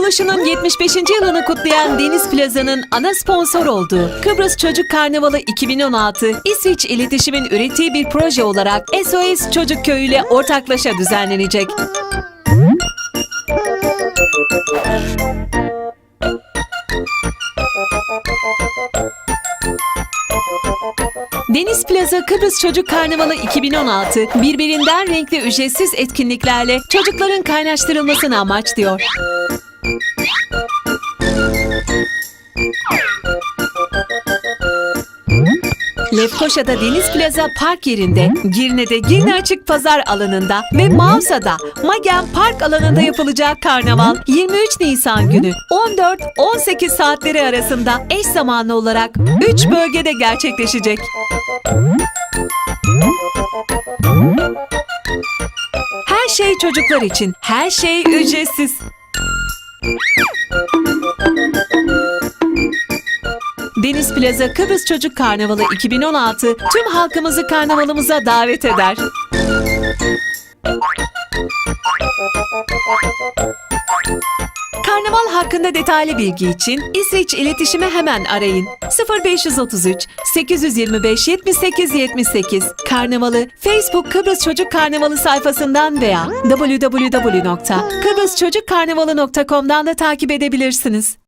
Kuruluşunun 75. yılını kutlayan Deniz Plaza'nın ana sponsor olduğu Kıbrıs Çocuk Karnavalı 2016, İsviç İletişim'in ürettiği bir proje olarak SOS Çocuk Köyü ile ortaklaşa düzenlenecek. Deniz Plaza Kıbrıs Çocuk Karnavalı 2016 birbirinden renkli ücretsiz etkinliklerle çocukların kaynaştırılmasını amaçlıyor. Lefkoşa'da Deniz Plaza Park yerinde, Girne'de Girne Açık Pazar alanında ve Mavsa'da Magen Park alanında yapılacak karnaval 23 Nisan günü 14-18 saatleri arasında eş zamanlı olarak 3 bölgede gerçekleşecek. Her şey çocuklar için, her şey ücretsiz. Deniz Plaza Kıbrıs Çocuk Karnavalı 2016 tüm halkımızı karnavalımıza davet eder. Karnaval hakkında detaylı bilgi için İsveç iletişime hemen arayın. 0533 825 78 78 Karnavalı Facebook Kıbrıs Çocuk Karnavalı sayfasından veya www.kıbrısçocukkarnavalı.com'dan da takip edebilirsiniz.